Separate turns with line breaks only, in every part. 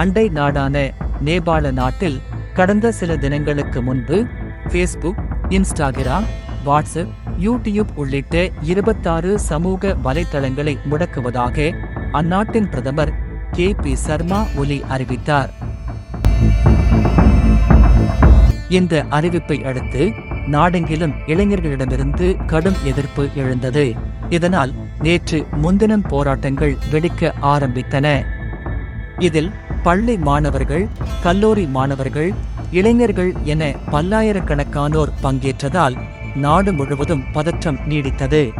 அண்டை நாடான நேபாள நாட்டில் கடந்த சில தினங்களுக்கு முன்பு ஃபேஸ்புக் இன்ஸ்டாகிராம் வாட்ஸ்அப் யூடியூப் உள்ளிட்ட இருபத்தாறு சமூக வலைத்தளங்களை முடக்குவதாக அந்நாட்டின் பிரதமர் கே பி சர்மா ஒலி அறிவித்தார். இந்த அறிவிப்பை அடுத்து நாடெங்கிலும் இளைஞர்களிடமிருந்து கடும் எதிர்ப்பு எழுந்தது. இதனால் நேற்று முன்தினம் போராட்டங்கள் வெடிக்க ஆரம்பித்தன. இதில் பள்ளி மாணவர்கள் கல்லூரி மாணவர்கள் இளைஞர்கள் என பல்லாயிரக்கணக்கானோர் பங்கேற்றதால் நாடு முழுவதும் பதற்றம் நீடித்தது.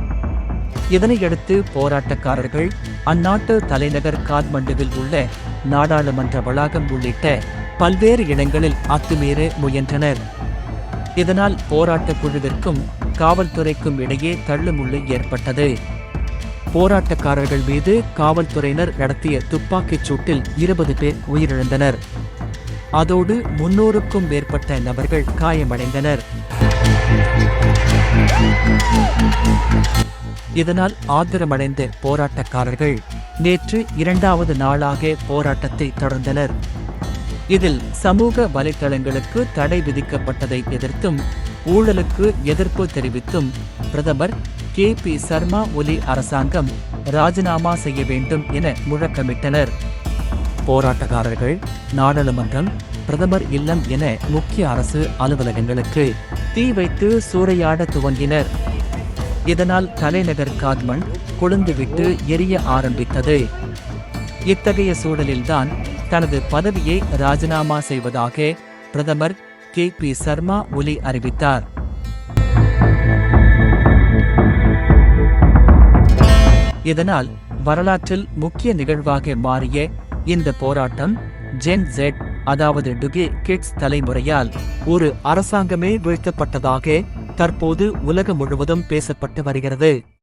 இதனையடுத்து போராட்டக்காரர்கள் அந்நாட்டு தலைநகர் காத்மண்டுவில் உள்ள நாடாளுமன்ற வளாகம் உள்ளிட்ட பல்வேறு இடங்களில் அத்துமீற முயன்றனர். இதனால் போராட்டக் குழுவிற்கும் காவல்துறைக்கும் இடையே தள்ளுமுள்ளு ஏற்பட்டது. போராட்டக்காரர்கள் மீது காவல்துறையினர் நடத்திய துப்பாக்கிச் சூட்டில் இருபது பேர் உயிரிழந்தனர். அதோடு முன்னூறுக்கும் மேற்பட்ட நபர்கள் காயமடைந்தனர். இதனால் ஆத்திரமடைந்த போராட்டக்காரர்கள் நேற்று இரண்டாவது நாளாக போராட்டத்தை தொடர்ந்தனர். இதில் சமூக வலைதளங்களுக்கு தடை விதிக்கப்பட்டதை எதிர்த்தும் ஊழலுக்கு எதிர்ப்பு தெரிவித்தும் பிரதமர் கே பி சர்மா ஒலி அரசாங்கம் ராஜினாமா செய்ய வேண்டும் என முழக்கமிட்டனர். போராட்டக்காரர்கள் நாடாளுமன்றம் பிரதமர் இல்லம் என முக்கிய அரசு அலுவலகங்களுக்கு தீ வைத்து சூறையாட துவங்கினர். இதனால் தலைநகர் காத்மண் கொழுந்துவிட்டு எரிய ஆரம்பித்தது. இத்தகைய சூழலில்தான் தனது பதவியை ராஜினாமா செய்வதாக பிரதமர் கே பி சர்மா ஒலி அறிவித்தார். இதனால் வரலாற்றில் முக்கிய நிகழ்வாக மாறிய இந்த போராட்டம் ஜென் ஜெட் அதாவது டுகே கிட்ஸ் தலைமுறையால் ஒரு அரசாங்கமே வீழ்த்தப்பட்டதாக தற்போது உலகம் முழுவதும் பேசப்பட்டு வருகிறது.